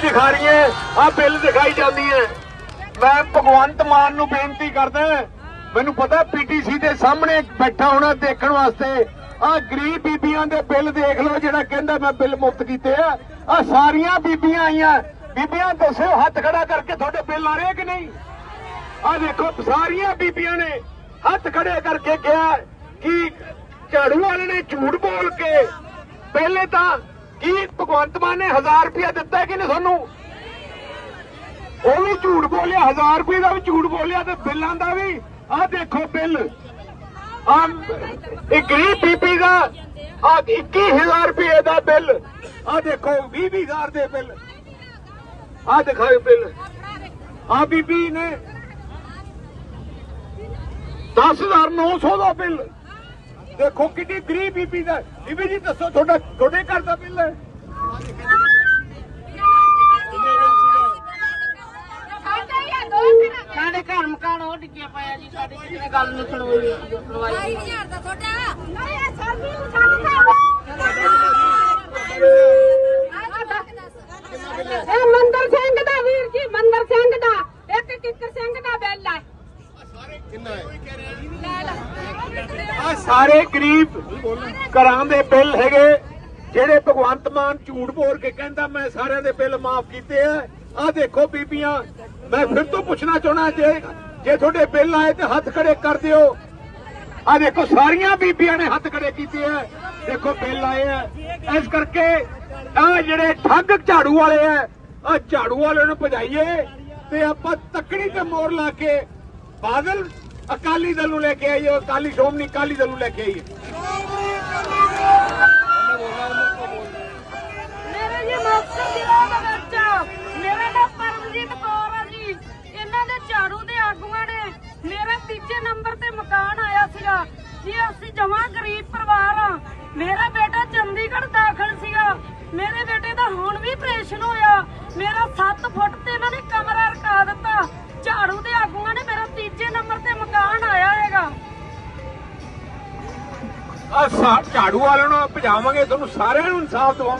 ਨਹੀਂ ਦਿਖਾ ਰਹੀਆਂ ਆ ਬਿੱਲ ਦਿਖਾਈ ਜਾਂਦੀ ਹੈ। ਮੈਂ ਭਗਵੰਤ ਮਾਨ ਨੂੰ ਬੇਨਤੀ ਕਰਦਾ ਮੈਨੂੰ ਪਤਾ ਪੀਟੀਸੀ ਦੇ ਸਾਹਮਣੇ ਬੈਠਾ ਹੋਣਾ ਦੇਖਣ ਵਾਸਤੇ। ਆ ਗਰੀਬ ਬੀਬੀਆਂ ਦੇ ਬਿੱਲ ਦੇਖ ਲਓ, ਜਿਹੜਾ ਕਹਿੰਦਾ ਮੈਂ ਬਿੱਲ ਮੁਫਤ ਕੀਤੇ ਆ। ਆ ਸਾਰੀਆਂ ਬੀਬੀਆਂ ਆਈਆਂ। ਬੀਬੀਆਂ ਦੱਸੋ, ਹੱਥ ਖੜਾ ਕਰਕੇ ਤੁਹਾਡੇ ਬਿੱਲ ਆ ਰਹੇ ਕਿ ਨਹੀਂ? ਆ ਦੇਖੋ, ਸਾਰੀਆਂ ਬੀਬੀਆਂ ਨੇ ਹੱਥ ਖੜੇ ਕਰਕੇ ਕਿਹਾ ਕਿ ਝਾੜੂ ਵਾਲੇ ਨੇ ਝੂਠ ਬੋਲ ਕੇ ਪਹਿਲੇ ਤਾਂ ਕੀ ਭਗਵੰਤ ਮਾਨ ਨੇ 1000 ਰੁਪਇਆ ਦਿੱਤਾ ਕਿ ਨਹੀਂ ਤੁਹਾਨੂੰ? ਉਹ ਵੀ ਝੂਠ ਬੋਲਿਆ 1000 ਰੁਪਏ ਦਾ ਵੀ ਝੂਠ ਬੋਲਿਆ ਤੇ ਬਿੱਲਾਂ ਦਾ ਵੀ। ਆਹ ਦੇਖੋ ਬਿੱਲ। ਆ ਇਹ ਗਰੀਬ ਬੀਬੀ ਦਾ ਆ 21000 ਰੁਪਏ ਦਾ ਬਿੱਲ। ਆ ਦੇਖੋ 20000 ਦੇ ਬਿੱਲ। ਆ ਦਿਖਾਓ ਬਿੱਲ। ਆ ਬੀਬੀ ਨੇ 10900 ਦਾ ਬਿੱਲ। ਦੇਖੋ ਕਿੰਨੀ ਗਰੀਬ ਬੀਬੀ ਦਾ। ਬੀਬੀ ਜੀ ਦੱਸੋ ਤੁਹਾਡਾ ਤੁਹਾਡੇ ਘਰ ਦਾ ਬਿੱਲ ਹੈ? ਸਾਡੇ ਘਰ ਮਕਾਨ ਉਹ ਡਿੱਗਿਆ ਪਿਆ ਜੀ ਸਾਡੇ ਕਿਸੇ ਨੇ ਗੱਲ ਨਹੀਂ ਸੁਣਵਾਈ। ਸੁਣਵਾਈ 22000 ਦਾ ਤੁਹਾਡਾ ਇਹ ਮੰਦਰ ਸਿੰਘ ਦਾ ਵੀਰ ਜੀ ਮੰਦਰ ਸਿੰਘ ਦਾ ਇੱਕ ਕਿੱਕਰ ਸਿੰਘ ਦਾ ਬਿੱਲ ਹੈ ਆ ਸਾਰੇ ਗਰੀਬ ਘਰਾਂ ਦੇ ਬਿੱਲ ਹੈਗੇ, ਜਿਹੜੇ ਭਗਵੰਤ ਮਾਨ ਝੂਠ ਬੋਲ ਕੇ ਕਹਿੰਦਾ, ਮੈਂ ਸਾਰਿਆਂ ਦੇ ਬਿੱਲ ਮਾਫ ਕੀਤੇ ਆ। ਆ ਦੇਖੋ ਬੀਬੀਆਂ, ਮੈਂ ਫਿਰ ਤੋਂ ਪੁੱਛਣਾ ਚਾਹਣਾ ਜੇ ਜੇ ਤੁਹਾਡੇ ਬਿੱਲ ਆਏ ਤੇ ਹੱਥ ਖੜੇ ਕਰ ਦਿਓ। ਆ ਦੇਖੋ, ਸਾਰੀਆਂ ਬੀਬੀਆਂ ਨੇ ਹੱਥ ਖੜੇ ਕੀਤੇ ਆ। ਦੇਖੋ, ਬਿੱਲ ਆਏ ਆ। ਇਸ ਕਰਕੇ ਆ ਜਿਹੜੇ ਠੱਗ ਝਾੜੂ ਵਾਲੇ ਆ ਆ ਝਾੜੂ ਵਾਲਿਆਂ ਨੂੰ ਭਜਾਈਏ ਤੇ ਆਪਾਂ ਤੱਕੜੀ ਤੇ ਮੋਰ ਲਾ ਕੇ ਬਾਦਲ ਅਕਾਲੀ ਦਲ ਨੂੰ ਲੈ ਕੇ ਆਈਏ ਅਕਾਲੀ ਸ਼੍ਰੋਮਣੀ ਅਕਾਲੀ ਦਲ ਨੂੰ ਲੈ ਕੇ ਆਈਏ ਮੇਰੇ ਜੀ ਮੁਕਤਸਰ ਜ਼ਿਲ੍ਹਾ ਦੇ ਵਿੱਚ ਮੇਰਾ ਨਾਮ ਪਰਮਜੀਤ ਕੌਰ ਆ ਜੀ। ਇਹਨਾਂ ਦੇ ਝਾੜੂ ਦੇ ਆਗੂਆਂ ਨੇ ਮੇਰਾ ਤੀਜੇ ਨੰਬਰ ਤੇ ਮਕਾਨ ਆਇਆ ਸੀਗਾ। ਜੀ ਅਸੀਂ ਜਮਾਂ ਗਰੀਬ ਪਰਿਵਾਰ ਆ। ਮੇਰਾ ਬੇਟਾ ਚੰਡੀਗੜ੍ਹ ਦਾਖਲ ਸੀਗਾ। ਮੇਰੇ ਬੇਟੇ ਦਾ ਹੁਣ ਵੀ ਆਪਰੇਸ਼ਨ ਹੋਇਆ। ਮੇਰਾ 7 ਫੁੱਟ ਤੇ ਇਹਨਾਂ ਨੇ ਕਮਰਾ ਰਕਾ ਦਿੱਤਾ। ਝਾੜੂ ਆ ਝਾੜੂ ਵਾਲਿਆਂ ਨੂੰ ਭਜਾਵਾਂਗੇ ਤੁਹਾਨੂੰ ਸਾਰਿਆਂ ਨੂੰ ਇਨਸਾਫ ਦਿਵਾਵਾਂਗੇ।